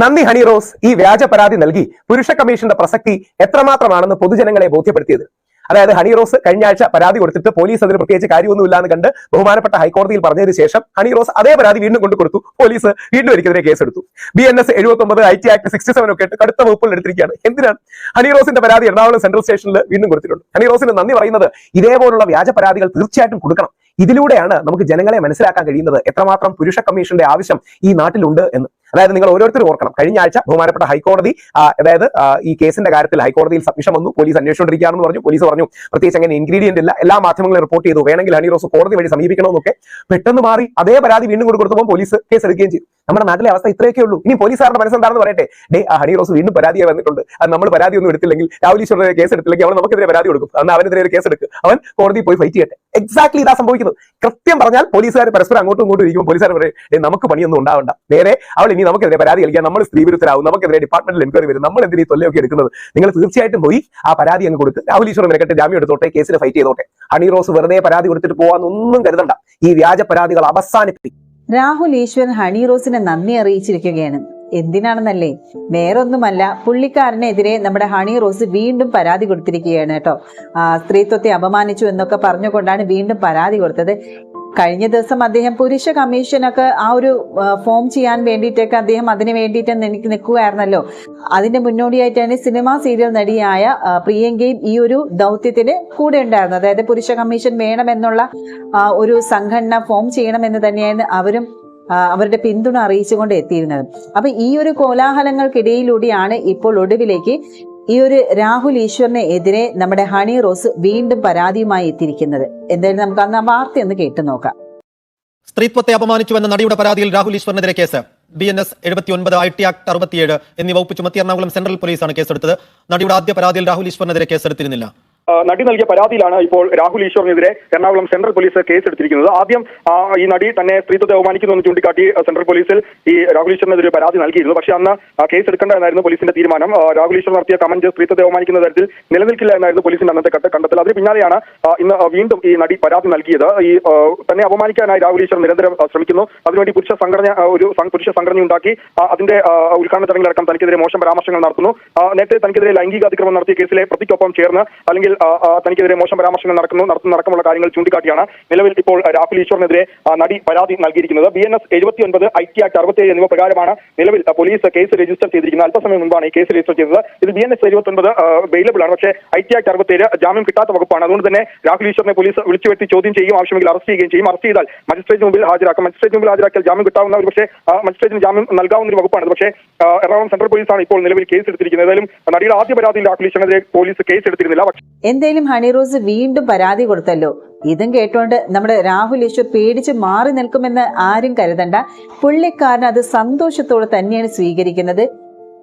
നന്ദി ഹണി റോസ്. ഈ വ്യാജ പരാതി നൽകി പുരുഷ കമ്മീഷന്റെ പ്രസക്തി എത്രമാത്രമാണെന്ന് പൊതുജനങ്ങളെ ബോധ്യപ്പെടുത്തിയത്. അതായത് ഹണി റോസ് കഴിഞ്ഞ ആഴ്ച പരാതി കൊടുത്തിട്ട് പോലീസ് അതിന് പ്രത്യേകിച്ച് കാര്യമൊന്നുമില്ല എന്ന് കണ്ട് ബഹുമാനപ്പെട്ട ഹൈക്കോടതിയിൽ പറഞ്ഞതിന് ശേഷം ഹണി റോസ് അതേ പരാതി വീണ്ടും കൊണ്ടു കൊടുത്തു. പോലീസ് വീണ്ടും എനിക്കെതിരെ കേസെടുത്തു. ബി എൻ എസ് എഴുപത്തി ഒമ്പത് I T act sixty seven ഒക്കെ കടുത്ത വകുപ്പുകൾ എടുത്തിരിക്കുകയാണ്. എന്തിനാണ്? ഹണി റോസിന്റെ പരാതി എറണാകുളം സെൻട്രൽ സ്റ്റേഷനിൽ വീണ്ടും കൊടുത്തിട്ടുണ്ട്. ഹണി റോസിന് നന്ദി പറയുന്നത് ഇതേപോലുള്ള വ്യാജ പരാതികൾ തീർച്ചയായിട്ടും കൊടുക്കണം. ഇതിലൂടെയാണ് നമുക്ക് ജനങ്ങളെ മനസ്സിലാക്കാൻ കഴിയുന്നത് എത്രമാത്രം പുരുഷ കമ്മീഷന്റെ ആവശ്യം ഈ നാട്ടിലുണ്ട് എന്ന്. അതായത് നിങ്ങൾ ഓരോരുത്തരും ഓർക്കണം. കഴിഞ്ഞ ആഴ്ച ബഹുമാനപ്പെട്ട ഹൈക്കോടതി അതായത് ഈ കേസിന്റെ കാര്യത്തിൽ ഹൈക്കോടതിയിൽ സബ്മിഷൻ വന്നു. പോലീസ് അന്വേഷിച്ചുകൊണ്ടിരിക്കുകയാണെന്ന് പറഞ്ഞു. പോലീസ് പറഞ്ഞു പ്രത്യേകിച്ച് അങ്ങനെ ഇൻഗ്രീഡിയന്റ് ഇല്ല. എല്ലാ മാധ്യമങ്ങളും റിപ്പോർട്ട് ചെയ്തു. വേണമെങ്കിൽ ഹണി റോസ് കോടതി വഴി സമീപിക്കണമെന്നൊക്കെ പെട്ടെന്ന് മാറി അതേ പരാതി വീണ്ടും കൊണ്ട് കൊടുത്തപ്പോൾ പോലീസ് കേസ് എടുക്കുകയും ചെയ്തു. നമ്മുടെ നാട്ടിലെ അവസ്ഥ ഇത്രയൊക്കെ ഉള്ളൂ. ഇനി പോലീസുകാരുടെ മനസ്സെന്താണെന്ന് പറയട്ടെ? ഡേ ആ ഹണി റോസ് വീണ്ടും പരാതിയായി വന്നിട്ടുണ്ട്. അത് നമ്മൾ പരാതി ഒന്നും എടുത്തില്ലെങ്കിൽ രാഹുൽ കേസ് എടുത്തില്ലെങ്കിൽ അവൻ നമുക്കെതിരെ പരാതി കൊടുക്കും. അന്ന് അവനെതിരെ ഒരു കേസ് എടുക്കും. അവൻ കോടതിയിൽ പോയി ഫൈറ്റ് ചെയ്യട്ടെ. എക്സാക്ട്ലി ഇതാ സംഭവിക്കുന്നത്. കൃത്യം പറഞ്ഞാൽ പോലീസുകാർ പരസ്പരം അങ്ങോട്ടും ഇങ്ങോട്ടും ഇരിക്കുമ്പോൾ പോലീസുകാർ പറയും "ഡേ, നമുക്ക് പണിയൊന്നും ഉണ്ടാവണ്ട. നേരെ അവൾ ഇനി നമുക്കെതിരെ പരാതി കളിക്കാൻ നമ്മൾ സ്ത്രീ വിരുദ്ധരാകും. നമുക്കെതിരെ ഡിപ്പാർട്ട്മെന്റിൽ എൻക്വയറി വരും. നമ്മൾ എന്തിനീ തൊല്ലയൊക്കെ എടുക്കുന്നത്? നിങ്ങൾ തീർച്ചയായിട്ടും പോയി ആ പരാതി അങ്ങ് കൊടുത്ത് രാഹുൽ ഈശ്വർ മെനക്കെട്ട് ജാമ്യം എടുത്തോട്ടെ കേസിൽ ഫൈറ്റ് ചെയ്തോട്ടെ. ഹണി റോസ് വെറുതെ പരാതി കൊടുത്തിട്ട് പോവാന്നൊന്നും കരുതണ്ട. ഈ വ്യാജ പരാതികൾ അവസാനിപ്പി രാഹുൽ ഈശ്വർ ഹണി റോസിനെ നന്ദി അറിയിച്ചിരിക്കുകയാണ്. എന്തിനാണെന്നല്ലേ? വേറൊന്നുമല്ല പുള്ളിക്കാരനെതിരെ നമ്മുടെ ഹണി റോസ് വീണ്ടും പരാതി കൊടുത്തിരിക്കുകയാണ് കേട്ടോ. സ്ത്രീത്വത്തെ അപമാനിച്ചു എന്നൊക്കെ പറഞ്ഞുകൊണ്ടാണ് വീണ്ടും പരാതി കൊടുത്തത്. കഴിഞ്ഞ ദിവസം അദ്ദേഹം പുരുഷ കമ്മീഷനൊക്കെ ആ ഒരു ഫോം ചെയ്യാൻ വേണ്ടിയിട്ടൊക്കെ അദ്ദേഹം അതിന് വേണ്ടിയിട്ട് എനിക്ക് നിൽക്കുകയായിരുന്നല്ലോ അതിന്റെ മുന്നോടിയായിട്ടാണ് സിനിമാ സീരിയൽ നടിയായ പ്രിയങ്കയും ഈ ഒരു ദൗത്യത്തിന് കൂടെ ഉണ്ടായിരുന്നു അതായത് പുരുഷ കമ്മീഷൻ വേണമെന്നുള്ള ഒരു സംഘടന ഫോം ചെയ്യണമെന്ന് തന്നെയാണ് അവരും അവരുടെ പിന്തുണ അറിയിച്ചുകൊണ്ട് എത്തിയിരുന്നത്. അപ്പൊ ഈ ഒരു കോലാഹലങ്ങൾക്കിടയിലൂടെയാണ് ഇപ്പോൾ ഒടുവിലേക്ക് ഈ ഒരു രാഹുൽ ഈശ്വറിന് എതിരെ നമ്മുടെ ഹണി റോസ് വീണ്ടും പരാതിയുമായി എത്തിയിരിക്കുന്നത്. എന്തായാലും നമുക്ക് അന്ന് ആ വാർത്ത ഒന്ന് കേട്ടു നോക്കാം. സ്ത്രീത്വത്തെ അപമാനിച്ചുവെന്ന നടിയുടെ പരാതിയിൽ രാഹുൽ ഈശ്വറിനെതിരെ കേസ്. ബി എൻ എസ് എഴുപത്തി ഒൻപത് ഐ ടി ആക്ട് അറുപത്തിയേഴ് എന്നീ വകുപ്പ് ചുമത്തി എറണാകുളം സെൻട്രൽ പോലീസാണ് കേസെടുത്തത്. നടിയുടെ ആദ്യ പരാതിയിൽ രാഹുൽ ഈശ്വറിനെതിരെ കേസെടുത്തിരുന്നില്ല. നടി നൽകിയ പരാതിയിലാണ് ഇപ്പോൾ രാഹുൽ ഈശ്വറിനെതിരെ എറണാകുളം സെൻട്രൽ പോലീസ് കേസ് എടുത്തിരിക്കുന്നത് ആദ്യം ഈ നടി തന്നെ സ്ത്രീത്വത്തെ അവമാനിക്കുന്നു എന്ന് ചൂണ്ടിക്കാട്ടി സെൻട്രൽ പോലീസിൽ ഈ രാഹുൽ ഈശ്വറിനെതിരെ പരാതി നൽകിയിരുന്നു. പക്ഷേ അന്ന് കേസ് എടുക്കേണ്ട എന്നായിരുന്നു പോലീസിന്റെ തീരുമാനം. രാഹുൽ ഈശ്വർ നടത്തിയ കമന്റ് സ്ത്രീത്വത്തെ അവമാനിക്കുന്ന തരത്തിൽ നിലനിൽക്കില്ല എന്നായിരുന്നു പോലീസിന്റെ അന്നത്തെ കണ്ട- കണ്ടെത്തൽ. അതിന് പിന്നാലെയാണ് ഇന്ന് വീണ്ടും ഈ നടി പരാതി നൽകിയത്. ഈ തന്നെ അപമാനിക്കാനായി രാഹുൽ ഈശ്വർ നിരന്തരം ശ്രമിക്കുന്നു. അതിനുവേണ്ടി പുരുഷ സംഘടന ഒരു പുരുഷ സംഘടന ഉണ്ടാക്കി അതിന്റെ ഉദ്ഘാടന ചടങ്ങിലടക്കം തനിക്കെതിരെ മോശം പരാമർശങ്ങൾ നടത്തുന്നു. നേരത്തെ തനിക്കെതിരെ ലൈംഗിക അതിക്രമം നടത്തിയ കേസിലെ പ്രതിക്കൊപ്പം ചേർന്ന് അല്ലെങ്കിൽ തനിക്കെതിരെ മോശം പരാമർശങ്ങൾ നടക്കുന്നു നടത്തുന്ന അടക്കമുള്ള കാര്യങ്ങൾ ചൂണ്ടിക്കാട്ടിയാണ് നിലവിൽ ഇപ്പോൾ രാഹുൽ ഈശ്വറിനെതിരെ നടി പരാതി നൽകിയിരിക്കുന്നത്. ബി എൻ എസ് എഴുപത്തി ഒൻപത് ഐ ടി ആക്ട് അറുപത്തിയേഴ് എന്നിവ പ്രകാരമാണ് നിലവിൽ പോലീസ് കേസ് രജിസ്റ്റർ ചെയ്തിരിക്കുന്നത്. അല്പസമയം മുമ്പാണ് ഈ കേസ് രജിസ്റ്റർ ചെയ്തത്. ഇത് ബി എൻ എസ് എഴുപത്തി ഒൻപത് അവൈലബിൾ ആണ്. പക്ഷേ ഐ ടി ആക്ട് അറുപത്തിയേഴ് ജാമ്യം കിട്ടാത്ത വകുപ്പാണ്. അതുകൊണ്ട് തന്നെ രാഹുൽ ഈശ്വറിനെ പോലീസ് വിളിച്ചു വരുത്തി ചോദ്യം ചെയ്യും ആവശ്യമെങ്കിൽ അറസ്റ്റ് ചെയ്യുകയും ചെയ്യും. അറസ്റ്റ് ചെയ്താൽ മജിസ്ട്രേറ്റ് മുമ്പിൽ ഹാജരാക്കും. മജിസ്ട്രേറ്റ് മുമ്പിൽ ഹാജരാക്കിയാൽ ജാമ്യം കിട്ടാവുന്ന ഒരു പക്ഷേ മജിസ്ട്രേറ്റിന് ജാമ്യം നൽകാവുന്ന ഒരു വകുപ്പാണ് പക്ഷേ എറണാകുളം സെൻട്രൽ പോലീസാണ് ഇപ്പോൾ നിലവിൽ കേസ് എടുത്തിരിക്കുന്നത്. ഏതായാലും നടിയുടെ ആദ്യ പരാതിയിൽ രാഹുൽ ഈശ്വറിനെതിരെ പോലീസ് കേസ് എടുത്തിരുന്നില്ല. പക്ഷേ എന്തായാലും ഹണി റോസ് വീണ്ടും പരാതി കൊടുത്തല്ലോ. ഇതും കേട്ടോണ്ട് നമ്മുടെ രാഹുൽ ഈശ്വർ പേടിച്ച് മാറി നിൽക്കുമെന്ന് ആരും കരുതണ്ട. പുള്ളിക്കാരൻ അത് സന്തോഷത്തോടെ തന്നെയാണ് സ്വീകരിക്കുന്നത്.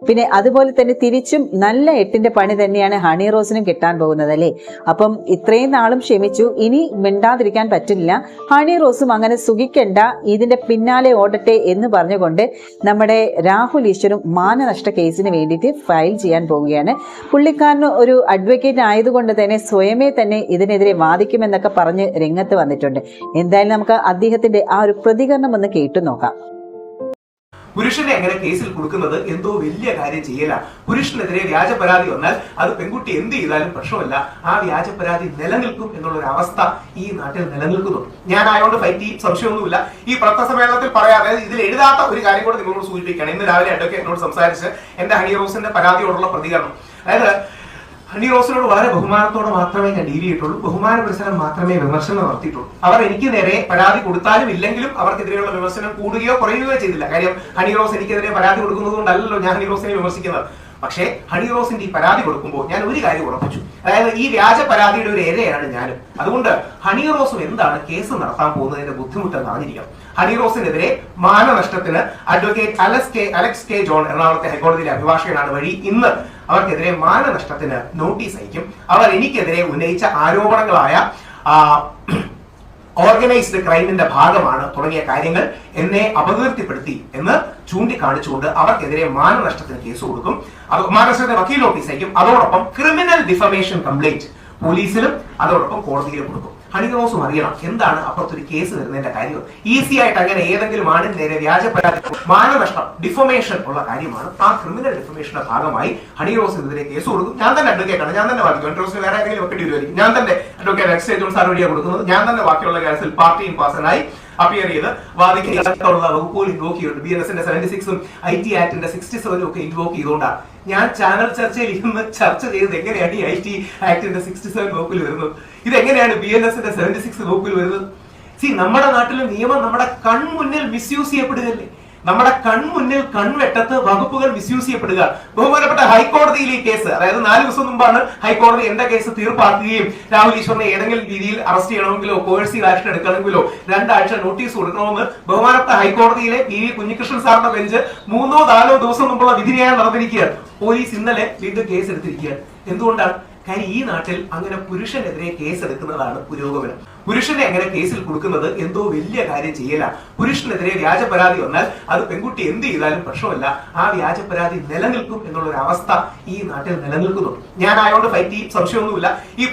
പിന്നെ അതുപോലെ തന്നെ തിരിച്ചും നല്ല എട്ടിന്റെ പണി തന്നെയാണ് ഹണി റോസിനും കിട്ടാൻ പോകുന്നത് അല്ലേ? അപ്പം ഇത്രയും നാളും ക്ഷമിച്ചു. ഇനി മിണ്ടാതിരിക്കാൻ പറ്റില്ല. ഹണി റോസും അങ്ങനെ സുഖിക്കണ്ട. ഇതിന്റെ പിന്നാലെ ഓടട്ടെ എന്ന് പറഞ്ഞുകൊണ്ട് നമ്മുടെ രാഹുൽ ഈശ്വരും മാനനഷ്ട കേസിന് വേണ്ടിയിട്ട് ഫയൽ ചെയ്യാൻ പോവുകയാണ്. പുള്ളിക്കാരന് ഒരു അഡ്വക്കേറ്റ് ആയതുകൊണ്ട് തന്നെ സ്വയമേ തന്നെ ഇതിനെതിരെ വാദിക്കുമെന്നൊക്കെ പറഞ്ഞ് രംഗത്ത് വന്നിട്ടുണ്ട്. എന്തായാലും നമുക്ക് അദ്ദേഹത്തിന്റെ ആ ഒരു പ്രതികരണം ഒന്ന് കേട്ടു നോക്കാം. പുരുഷനെ അങ്ങനെ കേസിൽ കൊടുക്കുന്നത് എന്തോ വലിയ കാര്യം ചെയ്യല. പുരുഷനെതിരെ വ്യാജ പരാതി വന്നാൽ അത് പെൺകുട്ടി എന്ത് ചെയ്താലും പ്രശ്നമല്ല. ആ വ്യാജ പരാതി നിലനിൽക്കും എന്നുള്ള ഒരു അവസ്ഥ ഈ നാട്ടിൽ നിലനിൽക്കുന്നു. ഞാൻ ആയതുകൊണ്ട് ഫൈറ്റ് ചെയ്യും സംശയമൊന്നുമില്ല. ഈ പത്രസമ്മേളനത്തിൽ പറയാതെ ഇതിൽ എഴുതാത്ത ഒരു കാര്യം കൂടെ നിങ്ങളോട് സൂചിപ്പിക്കുകയാണ്. ഇന്ന് രാവിലെ അഡ്വക്കേറ്റിനോട് സംസാരിച്ച് എന്റെ ഹണി റോസിന്റെ പരാതിയോടുള്ള പ്രതികരണം. അതായത് ഹണി റോസിനോട് വളരെ ബഹുമാനത്തോടെ മാത്രമേ ഞാൻ ഡീൽ ചെയ്തിട്ടുള്ളൂ. ബഹുമാന പുരസരം മാത്രമേ വിമർശനം നടത്തിയിട്ടുള്ളൂ. അവർ എനിക്ക് നേരെ പരാതി കൊടുത്താലും ഇല്ലെങ്കിലും അവർക്കെതിരെയുള്ള വിമർശനം കൂടുകയോ കുറയുകയോ ചെയ്തില്ല. കാര്യം ഹണി റോസ് എനിക്കെതിരെ പരാതി കൊടുക്കുന്നത് കൊണ്ടല്ലല്ലോ ഞാൻ ഹണി റോസിനെ വിമർശിക്കുന്നത്. പക്ഷേ ഹണി റോസിന്റെ ഈ പരാതി കൊടുക്കുമ്പോൾ ഞാൻ ഒരു കാര്യം ഉറപ്പിച്ചു. അതായത് ഈ വ്യാജ പരാതിയുടെ ഒരു ഇരയാണ് ഞാനും. അതുകൊണ്ട് ഹണി റോസും എന്താണ് കേസ് നടത്താൻ പോകുന്നതിന്റെ ബുദ്ധിമുട്ടെന്ന് അറിഞ്ഞിരിക്കണം. ഹണി റോസിനെതിരെ മാനനഷ്ടത്തിന് advocate Alex K Alex K John എറണാകുളത്തെ ഹൈക്കോടതിയിലെ അഭിഭാഷകനാണ് വഴി ഇന്ന് അവർക്കെതിരെ മാനനഷ്ടത്തിന് നോട്ടീസ് അയക്കും. അവർ എനിക്കെതിരെ ഉന്നയിച്ച ആരോപണങ്ങളായ ഓർഗനൈസ്ഡ് ക്രൈമിന്റെ ഭാഗമാണ് തുടങ്ങിയ കാര്യങ്ങൾ എന്നെ അപകീർത്തിപ്പെടുത്തി എന്ന് ചൂണ്ടിക്കാണിച്ചുകൊണ്ട് അവർക്കെതിരെ മാനനഷ്ടത്തിന് കേസ് കൊടുക്കും. അത് മാനനഷ്ടത്തിന് വക്കീൽ നോട്ടീസ് അയക്കും. അതോടൊപ്പം ക്രിമിനൽ ഡിഫമേഷൻ കംപ്ലൈന്റ് പോലീസിലും അതോടൊപ്പം കോടതിയിലും കൊടുക്കും. ഹണിറോസും അറിയണം. എന്താണ് അപ്പുറത്തൊരു കേസ് വരുന്നതിന്റെ കാര്യം? ഈസി ആയിട്ട് അങ്ങനെ ഏതെങ്കിലും ആണിന് നേരെ വ്യാജ മാനനഷ്ടം ഡിഫമേഷൻ ഉള്ള കാര്യമാണ്. ആ ക്രിമിനൽ ഡിഫമേഷന്റെ ഭാഗമായി ഹണിറോസിനെതിരെ കേസ് കൊടുക്കും. ഞാൻ തന്നെ അഡ്വക്കേറ്റ് ആണ്. ഞാൻ തന്നെ വാദിക്കും. ഹണിറോസിന് വേറെ ഏതെങ്കിലും വെക്കേണ്ടി വരുമായിരിക്കും ഞാൻ തന്നെ അഡ്വക്കേറ്റ് എക്സൈസ് സാർ വഴിയാണ് കൊടുക്കുന്നത്? ഞാൻ തന്നെ ബാക്കിയുള്ള കേസിൽ പാർട്ടിയും പാസനായി അപ്പിയർ ചെയ്ത് വാദിക്കുന്ന വകുപ്പുകൾ ഇൻവോക്ക് ചെയ്തിട്ടുണ്ട്. ബി എൻ എസിന്റെ സെവന്റി സിക്സും ഐ ടി ആക്ടിന്റെ സിക്സ്റ്റി സെവനും ഒക്കെ ഇൻവോക്ക് ചെയ്തുകൊണ്ടാണ് ഞാൻ ചാനൽ ചർച്ചയിൽ ഇരുന്ന് ചർച്ച ചെയ്തത് എങ്ങനെയാണ് ഈ ഐ ടി ആക്ടിന്റെ സിക്സ്റ്റി സെവൻ വകുപ്പിൽ വരുന്നത്? ഇത് എങ്ങനെയാണ് ബി എൻ എസിന്റെ സെവന്റി സിക്സ് വകുപ്പിൽ വരുന്നത്? സി നമ്മുടെ നാട്ടിലെ നിയമം നമ്മുടെ കൺമുന്നിൽ മിസ്യൂസ് ചെയ്യപ്പെടുകയല്ലേ? നമ്മുടെ കൺമുന്നിൽ കൺവെട്ടത്ത് വകുപ്പുകൾ മിസ്യൂസ് ചെയ്യപ്പെടുക. ബഹുമാനപ്പെട്ട ഹൈക്കോടതിയിൽ ഈ കേസ് അതായത് നാല് ദിവസം മുമ്പാണ് ഹൈക്കോടതി എന്റെ കേസ് തീർപ്പാക്കുകയും രാഹുൽ ഈശ്വറിനെ ഏതെങ്കിലും രീതിയിൽ അറസ്റ്റ് ചെയ്യണമെങ്കിലോ കോഴ്സീവ് ആക്ഷൻ എടുക്കണമെങ്കിലോ രണ്ടാഴ്ച നോട്ടീസ് കൊടുക്കണമെന്ന് ബഹുമാനപ്പെട്ട ഹൈക്കോടതിയിലെ പി. വി. കുഞ്ഞികൃഷ്ണൻ സാറിന്റെ ബെഞ്ച് മൂന്നോ നാലോ ദിവസം മുമ്പുള്ള വിധിന്യായം നടന്നിരിക്കുകയാണ്. പോലീസ് ഇന്നലെ വീണ്ടും കേസ് എടുത്തിരിക്കുകയാണ് എന്തുകൊണ്ടാണ്? കാര്യം ഈ നാട്ടിൽ അങ്ങനെ പുരുഷനെതിരെ കേസ് എടുക്കുന്നതാണ് പുരോഗമനം. പുരുഷനെ അങ്ങനെ കേസിൽ കൊടുക്കുന്നത് എന്തോ വലിയ കാര്യം ചെയ്യല. പുരുഷനെതിരെ വ്യാജ പരാതി വന്നാൽ അത് പെൺകുട്ടി എന്ത് ചെയ്താലും പ്രശ്നമല്ല. ആ വ്യാജ പരാതി നിലനിൽക്കും എന്നുള്ള ഒരു അവസ്ഥ ഈ നാട്ടിൽ നിലനിൽക്കുന്നു. ഞാൻ ആയതുകൊണ്ട് ഫൈറ്റ് ചെയ്യും? സംശയമൊന്നുമില്ല. ഈ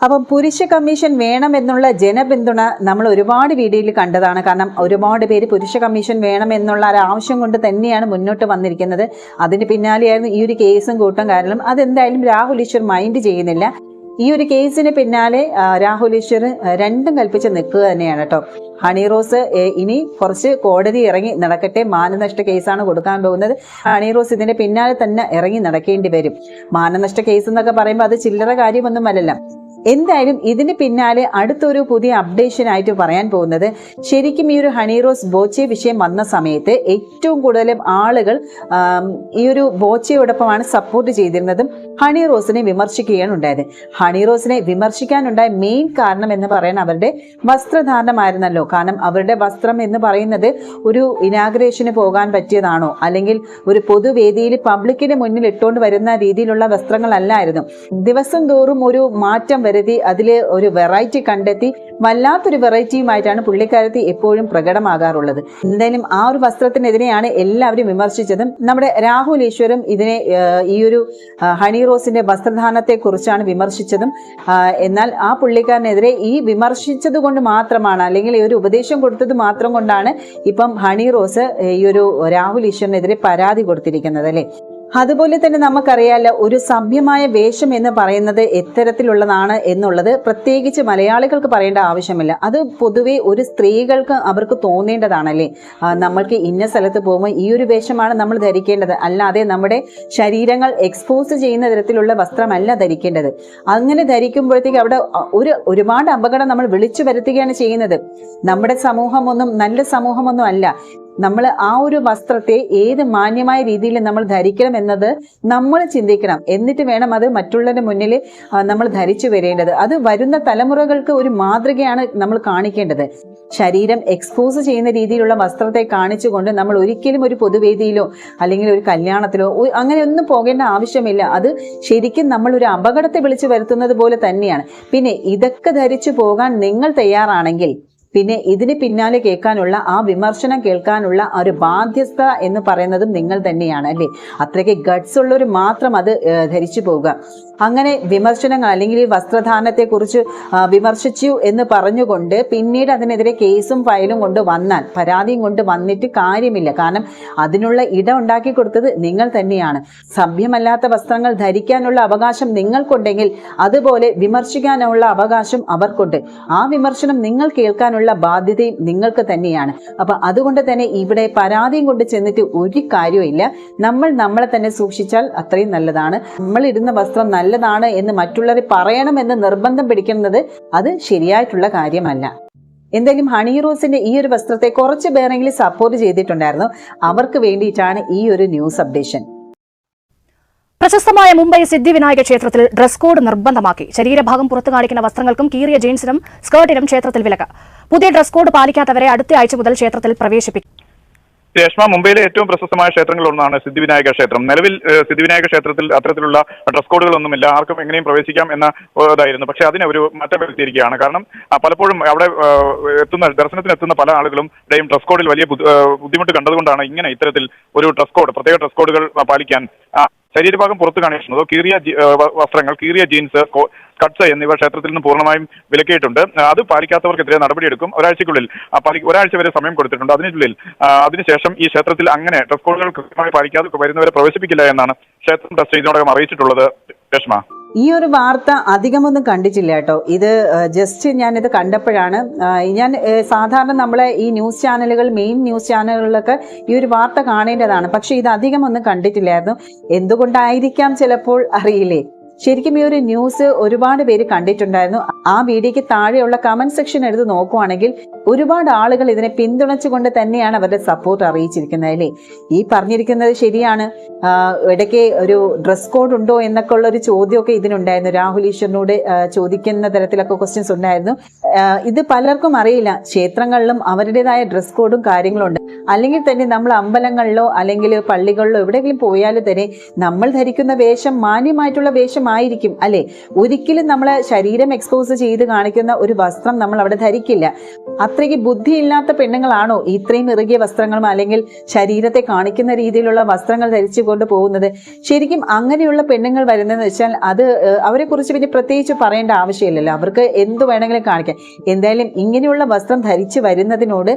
അപ്പം പുരുഷ കമ്മീഷൻ വേണമെന്നുള്ള ജനപിന്തുണ നമ്മൾ ഒരുപാട് വീഡിയോയിൽ കണ്ടതാണ്. കാരണം ഒരുപാട് പേര് പുരുഷ കമ്മീഷൻ വേണമെന്നുള്ള ഒരു ആവശ്യം കൊണ്ട് തന്നെയാണ് മുന്നോട്ട് വന്നിരിക്കുന്നത്. അതിന് പിന്നാലെയായിരുന്നു ഈ ഒരു കേസും കൂട്ടം കാരണം അതെന്തായാലും രാഹുൽ ഈശ്വർ മൈൻഡ് ചെയ്യുന്നില്ല. ഈ ഒരു കേസിന് പിന്നാലെ രാഹുൽ ഈശ്വർ രണ്ടും കൽപ്പിച്ച് നിൽക്കുക തന്നെയാണ് കേട്ടോ. ഹണി റോസ് ഇനി കുറച്ച് കോടതി ഇറങ്ങി നടക്കട്ടെ മാനനഷ്ട കേസാണ് കൊടുക്കാൻ പോകുന്നത്. ഹണി റോസ് ഇതിന്റെ പിന്നാലെ തന്നെ ഇറങ്ങി നടക്കേണ്ടി വരും. മാനനഷ്ട കേസ് എന്നൊക്കെ പറയുമ്പോൾ അത് ചില്ലറ കാര്യമൊന്നും അല്ലല്ല. എന്തായാലും ഇതിന് പിന്നാലെ അടുത്തൊരു പുതിയ അപ്ഡേഷൻ ആയിട്ട് പറയാൻ പോകുന്നത് ശരിക്കും ഈ ഒരു ഹണി റോസ് ബോച്ചെ വിഷയം വന്ന സമയത്ത് ഏറ്റവും കൂടുതൽ ആളുകൾ ഈ ഒരു ബോച്ചയോടൊപ്പമാണ് സപ്പോർട്ട് ചെയ്തിരുന്നതും ഹണി റോസിനെ വിമർശിക്കുകയാണ് ഉണ്ടായത്. ഹണി റോസിനെ വിമർശിക്കാനുണ്ടായ മെയിൻ കാരണം എന്ന് പറയാൻ അവരുടെ വസ്ത്രധാരണമായിരുന്നല്ലോ. കാരണം അവരുടെ വസ്ത്രം എന്ന് പറയുന്നത് ഒരു ഇനാഗ്രേഷന് പോകാൻ പറ്റിയതാണോ? അല്ലെങ്കിൽ ഒരു പൊതുവേദിയിൽ പബ്ലിക്കിന് മുന്നിൽ ഇട്ടുകൊണ്ട് വരുന്ന രീതിയിലുള്ള വസ്ത്രങ്ങളല്ലായിരുന്നു. ദിവസം തോറും ഒരു മാറ്റം വരുത്തി അതിൽ ഒരു വെറൈറ്റി കണ്ടെത്തി വല്ലാത്തൊരു വെറൈറ്റിയുമായിട്ടാണ് പുള്ളിക്കാരത്തി എപ്പോഴും പ്രകടമാകാറുള്ളത്. എന്തായാലും ആ ഒരു വസ്ത്രത്തിനെതിരെയാണ് എല്ലാവരും വിമർശിച്ചതും. നമ്മുടെ രാഹുൽ ഈശ്വരും ഇതിനെ ഈ ഒരു ഹണി റോസിന്റെ വസ്ത്രധാരണത്തെ കുറിച്ചാണ് വിമർശിച്ചതും എന്നാൽ ആ പുള്ളിക്കാരനെതിരെ ഈ വിമർശിച്ചത് കൊണ്ട് മാത്രമാണ് അല്ലെങ്കിൽ ഈ ഒരു ഉപദേശം കൊടുത്തത് മാത്രം കൊണ്ടാണ് ഇപ്പം ഹണി റോസ് ഈ ഒരു രാഹുൽ ഈശ്വറിനെതിരെ പരാതി കൊടുത്തിരിക്കുന്നത് അല്ലേ? അതുപോലെ തന്നെ നമുക്കറിയാലോ ഒരു സഭ്യമായ വേഷം എന്ന് പറയുന്നത് എത്തരത്തിലുള്ളതാണ് എന്നുള്ളത് പ്രത്യേകിച്ച് മലയാളികൾക്ക് പറയേണ്ട ആവശ്യമില്ല. അത് പൊതുവേ ഒരു സ്ത്രീകൾക്ക് അവർക്ക് തോന്നേണ്ടതാണല്ലേ? നമ്മൾക്ക് ഇന്ന സ്ഥലത്ത് പോകുമ്പോൾ ഈ ഒരു വേഷമാണ് നമ്മൾ ധരിക്കേണ്ടത്. അല്ലാതെ നമ്മുടെ ശരീരങ്ങൾ എക്സ്പോസ് ചെയ്യുന്ന തരത്തിലുള്ള വസ്ത്രമല്ല ധരിക്കേണ്ടത്. അങ്ങനെ ധരിക്കുമ്പോഴത്തേക്ക് അവിടെ ഒരു ഒരുപാട് അപകടം നമ്മൾ വിളിച്ചു വരുത്തുകയാണ് ചെയ്യുന്നത്. നമ്മുടെ സമൂഹമൊന്നും നല്ല സമൂഹമൊന്നും അല്ല. നമ്മൾ ആ ഒരു വസ്ത്രത്തെ ഏത് മാന്യമായ രീതിയിൽ നമ്മൾ ധരിക്കണം എന്നത് നമ്മൾ ചിന്തിക്കണം. എന്നിട്ട് വേണം അത് മറ്റുള്ളവരുടെ മുന്നിൽ നമ്മൾ ധരിച്ചു വരേണ്ടത്. അത് വരുന്ന തലമുറകൾക്ക് ഒരു മാതൃകയാണ് നമ്മൾ കാണിക്കേണ്ടത്. ശരീരം എക്സ്പോസ് ചെയ്യുന്ന രീതിയിലുള്ള വസ്ത്രത്തെ കാണിച്ചുകൊണ്ട് നമ്മൾ ഒരിക്കലും ഒരു പൊതുവേദിയിലോ അല്ലെങ്കിൽ ഒരു കല്യാണത്തിലോ അങ്ങനെ ഒന്നും പോകേണ്ട ആവശ്യമില്ല. അത് ശരിക്കും നമ്മൾ ഒരു അപകടത്തെ വിളിച്ചു വരുത്തുന്നത് പോലെ തന്നെയാണ്. പിന്നെ ഇതൊക്കെ ധരിച്ചു പോകാൻ നിങ്ങൾ തയ്യാറാണെങ്കിൽ പിന്നെ ഇതിന് പിന്നാലെ കേൾക്കാനുള്ള ആ വിമർശനം കേൾക്കാനുള്ള ഒരു ബാധ്യസ്ഥ എന്ന് പറയുന്നതും നിങ്ങൾ തന്നെയാണ് അല്ലേ? അത്രയ്ക്ക് ഗഡ്സ് ഉള്ളവർ മാത്രം അത് ധരിച്ചു പോവുക. അങ്ങനെ വിമർശനങ്ങൾ അല്ലെങ്കിൽ ഈ വസ്ത്രധാരണത്തെക്കുറിച്ച് വിമർശിച്ചു എന്ന് പറഞ്ഞുകൊണ്ട് പിന്നീട് അതിനെതിരെ കേസും ഫയലും കൊണ്ട് വന്നാൽ പരാതിയും കൊണ്ട് വന്നിട്ട് കാര്യമില്ല. കാരണം അതിനുള്ള ഇടം ഉണ്ടാക്കി കൊടുത്തത് നിങ്ങൾ തന്നെയാണ്. സഭ്യമല്ലാത്ത വസ്ത്രങ്ങൾ ധരിക്കാനുള്ള അവകാശം നിങ്ങൾക്കുണ്ടെങ്കിൽ അതുപോലെ വിമർശിക്കാനുള്ള അവകാശം അവർക്കുണ്ട്. ആ വിമർശനം നിങ്ങൾ കേൾക്കാനുള്ള ബാധ്യതയും നിങ്ങൾക്ക് തന്നെയാണ്. അപ്പൊ അതുകൊണ്ട് തന്നെ ഇവിടെ പരാതിയും കൊണ്ട് ചെന്നിട്ട് ഒരു കാര്യമില്ല നമ്മൾ നമ്മളെ തന്നെ സൂക്ഷിച്ചാൽ അത്രയും നല്ലതാണ്. നമ്മൾ ഇടുന്ന വസ്ത്രം നല്ലതാണ് എന്ന് മറ്റുള്ളവർ പറയണമെന്ന് നിർബന്ധം പിടിക്കുന്നത് അത് ശരിയായിട്ടുള്ള കാര്യമല്ല. എന്തായാലും ഹണി റോസിന്റെ ഈ ഒരു വസ്ത്രത്തെ കുറച്ച് പേരെങ്കിലും സപ്പോർട്ട് ചെയ്തിട്ടുണ്ടായിരുന്നു. അവർക്ക് വേണ്ടിയിട്ടാണ് ഈ ഒരു ന്യൂസ് അപ്ഡേഷൻ പ്രശസ്തമായ മുംബൈ സിദ്ധിവിനായക ക്ഷേത്രത്തിൽ ഡ്രസ് കോഡ് നിർബന്ധമാക്കി. ശരീരഭാഗം പുറത്തു കാണിക്കുന്ന വസ്ത്രങ്ങൾക്കും കീറിയ ജീൻസിനും സ്കേർട്ടിനും ക്ഷേത്രത്തിൽ വിലക്ക്. പുതിയ ഡ്രസ് കോഡ് പാലിക്കാത്തവരെ അടുത്ത ആഴ്ച മുതൽ ക്ഷേത്രത്തിൽ പ്രവേശിപ്പിക്കും. രേഷ്മ മുംബൈയിലെ ഏറ്റവും പ്രശസ്തമായ ക്ഷേത്രങ്ങളിൽ ഒന്നാണ് സിദ്ധിവിനായക ക്ഷേത്രം. നിലവിൽ സിദ്ധിവിനായക ക്ഷേത്രത്തിൽ അത്തരത്തിലുള്ള ഡ്രസ് കോഡുകളൊന്നുമില്ല. ആർക്കും എങ്ങനെയും പ്രവേശിക്കാം എന്ന ഇതായിരുന്നു. പക്ഷേ അതിനെ ഒരു മാറ്റം വരുത്തിയിരിക്കുകയാണ് കാരണം പലപ്പോഴും അവിടെ എത്തുന്ന ദർശനത്തിന് എത്തുന്ന പല ആളുകളും ഇവിടെയും ഡ്രസ് കോഡിൽ വലിയ ബുദ്ധിമുട്ട് കണ്ടതുകൊണ്ടാണ് ഇങ്ങനെ ഇത്തരത്തിൽ ഒരു ഡ്രസ് കോഡ് പ്രത്യേക ഡ്രസ് കോഡുകൾ പാലിക്കാൻ ശരീരഭാഗം പുറത്ത് കാണിക്കുന്നതോ കീറിയ വസ്ത്രങ്ങൾ കീറിയ ജീൻസ് കട്ട്സ് എന്നിവ ക്ഷേത്രത്തിൽ നിന്ന് പൂർണമായും വിലക്കിയിട്ടുണ്ട്. അത് പാലിക്കാത്തവർക്കെതിരെ നടപടിയെടുക്കും പാലി- ഒരാഴ്ച വരെ സമയം കൊടുത്തിട്ടുണ്ട്. അതിനുള്ളിൽ അതിനുശേഷം ഈ ക്ഷേത്രത്തിൽ അങ്ങനെ ഡ്രസ് കോഡുകൾ കൃത്യമായി പാലിക്കാതെ വരുന്നവരെ പ്രവേശിപ്പിക്കില്ല എന്നാണ് ക്ഷേത്രം ട്രസ്റ്റ് ഇതിനോടകം അറിയിച്ചിട്ടുള്ളത് രശ്മ. ഈ ഒരു വാർത്ത അധികമൊന്നും കണ്ടിട്ടില്ല കേട്ടോ. ഇത് ജസ്റ്റ് ഞാനിത് കണ്ടപ്പോഴാണ് ഞാൻ സാധാരണ നമ്മളെ ഈ ന്യൂസ് ചാനലുകൾ മെയിൻ ന്യൂസ് ചാനലുകളിലൊക്കെ ഈ ഒരു വാർത്ത കാണേണ്ടതാണ്. പക്ഷേ ഇത് അധികമൊന്നും കണ്ടിട്ടില്ലായിരുന്നു. എന്തുകൊണ്ടായിരിക്കാം ചിലപ്പോൾ അറിയില്ലേ? ശരിക്കും ഈ ഒരു ന്യൂസ് ഒരുപാട് പേര് കണ്ടിട്ടുണ്ടായിരുന്നു. ആ വീഡിയോക്ക് താഴെയുള്ള കമന്റ് സെക്ഷൻ എടുത്ത് നോക്കുവാണെങ്കിൽ ഒരുപാട് ആളുകൾ ഇതിനെ പിന്തുണച്ചുകൊണ്ട് തന്നെയാണ് അവരുടെ സപ്പോർട്ട് അറിയിച്ചിരിക്കുന്നത് അല്ലേ? ഈ പറഞ്ഞിരിക്കുന്നത് ശരിയാണ്. ഇടയ്ക്ക് ഒരു ഡ്രസ് കോഡ് ഉണ്ടോ എന്നൊക്കെ ഉള്ള ഒരു ചോദ്യമൊക്കെ ഇതിനുണ്ടായിരുന്നു. രാഹുൽ ഈശ്വറിനോട് ചോദിക്കുന്ന തരത്തിലൊക്കെ ക്വസ്റ്റ്യൻസ് ഉണ്ടായിരുന്നു. ഇത് പലർക്കും അറിയില്ല. ക്ഷേത്രങ്ങളിലും അവരുടേതായ ഡ്രസ് കോഡും കാര്യങ്ങളും ഉണ്ട് അല്ലെങ്കിൽ തന്നെ നമ്മൾ അമ്പലങ്ങളിലോ അല്ലെങ്കിൽ പള്ളികളിലോ എവിടെയെങ്കിലും പോയാലും തന്നെ നമ്മൾ ധരിക്കുന്ന വേഷം മാന്യമായിട്ടുള്ള വേഷമായിരിക്കും അല്ലെ? ഒരിക്കലും നമ്മൾ ശരീരം എക്സ്പോസ് ചെയ്ത് കാണിക്കുന്ന ഒരു വസ്ത്രം നമ്മൾ അവിടെ ധരിക്കില്ല. അത്രയ്ക്ക് ബുദ്ധിയില്ലാത്ത പെണ്ണുങ്ങളാണോ ഇത്രയും ഇറുകിയ വസ്ത്രങ്ങളും അല്ലെങ്കിൽ ശരീരത്തെ കാണിക്കുന്ന രീതിയിലുള്ള വസ്ത്രങ്ങൾ ധരിച്ചു കൊണ്ട് പോകുന്നത്? ശരിക്കും അങ്ങനെയുള്ള പെണ്ണുങ്ങൾ വരുന്നതെന്ന് വെച്ചാൽ അത് അവരെ കുറിച്ച് പിന്നെ പ്രത്യേകിച്ച് പറയേണ്ട ആവശ്യമില്ലല്ലോ. അവർക്ക് എന്ത് വേണമെങ്കിലും കാണിക്കാം. എന്തായാലും ഇങ്ങനെയുള്ള വസ്ത്രം ധരിച്ചു വരുന്നതിനോട്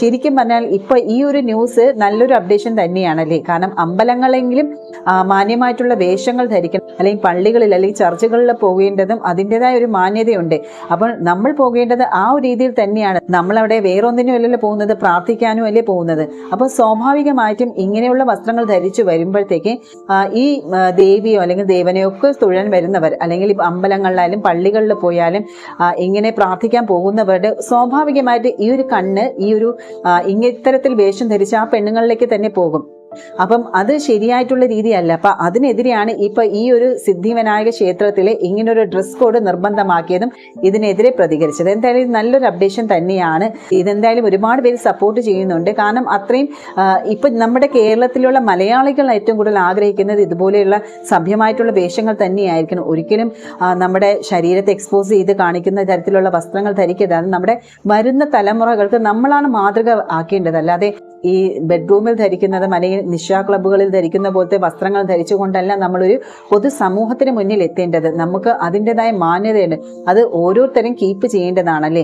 ശരിക്കും പറഞ്ഞാൽ ഇപ്പൊ ഈ ഒരു ന്യൂസ് നല്ലൊരു അപ്ഡേഷൻ തന്നെയാണ് അല്ലേ? കാരണം അമ്പലങ്ങളെങ്കിലും മാന്യമായിട്ടുള്ള വേഷങ്ങൾ ധരിക്കണം. അല്ലെങ്കിൽ പള്ളികളിൽ അല്ലെങ്കിൽ ചർച്ചുകളിൽ പോകേണ്ടതും അതിന്റെതായ ഒരു മാന്യതയുണ്ട്. അപ്പോൾ നമ്മൾ പോകേണ്ടത് ആ ഒരു രീതിയിൽ തന്നെയാണ്. നമ്മളവിടെ വേറൊന്നിനും അല്ലല്ലോ പോകുന്നത് പ്രാർത്ഥിക്കാനും അല്ലേ പോകുന്നത്. അപ്പോൾ സ്വാഭാവികമായിട്ടും ഇങ്ങനെയുള്ള വസ്ത്രങ്ങൾ ധരിച്ചു വരുമ്പോഴത്തേക്ക് ഈ ദേവിയോ അല്ലെങ്കിൽ ദേവനെയോ ഒക്കെ തുഴൻ വരുന്നവർ അല്ലെങ്കിൽ അമ്പലങ്ങളിലായാലും പള്ളികളിൽ പോയാലും ഇങ്ങനെ പ്രാർത്ഥിക്കാൻ പോകുന്നവരുടെ സ്വാഭാവികമായിട്ട് ഈ ഒരു കണ്ണ് ഈ ഒരു ഇത്തരത്തിൽ വേഷം ധരിച്ച് ആ പെണ്ണുങ്ങളിലേക്ക് തന്നെ പോകും. അപ്പം അത് ശരിയായിട്ടുള്ള രീതിയല്ല. അപ്പൊ അതിനെതിരെയാണ് ഇപ്പൊ ഈ ഒരു സിദ്ധിവിനായക ക്ഷേത്രത്തിലെ ഇങ്ങനൊരു ഡ്രസ് കോഡ് നിർബന്ധമാക്കിയതും ഇതിനെതിരെ പ്രതികരിച്ചത്. എന്തായാലും നല്ലൊരു അപ്ഡേഷൻ തന്നെയാണ്. ഇതെന്തായാലും ഒരുപാട് പേര് സപ്പോർട്ട് ചെയ്യുന്നുണ്ട്. കാരണം അത്രയും ഇപ്പം നമ്മുടെ കേരളത്തിലുള്ള മലയാളികൾ ഏറ്റവും കൂടുതൽ ആഗ്രഹിക്കുന്നത് ഇതുപോലെയുള്ള സഭ്യമായിട്ടുള്ള വേഷങ്ങൾ തന്നെയായിരിക്കണം. ഒരിക്കലും നമ്മുടെ ശരീരത്തെ എക്സ്പോസ് ചെയ്ത് കാണിക്കുന്ന തരത്തിലുള്ള വസ്ത്രങ്ങൾ ധരിക്കരുത്. അത് നമ്മുടെ വരുന്ന തലമുറകൾക്ക് നമ്മളാണ് മാതൃക ആക്കേണ്ടത്. അല്ലാതെ ഈ ബെഡ്റൂമിൽ ധരിക്കുന്നതും അല്ലെങ്കിൽ നിശാ ക്ലബ്ബുകളിൽ ധരിക്കുന്ന പോലത്തെ വസ്ത്രങ്ങൾ ധരിച്ചുകൊണ്ടല്ല നമ്മളൊരു പൊതുസമൂഹത്തിന് മുന്നിൽ എത്തേണ്ടത്. നമുക്ക് അതിന്റെതായ മാന്യതയുണ്ട്. അത് ഓരോരുത്തരും കീപ്പ് ചെയ്യേണ്ടതാണല്ലേ?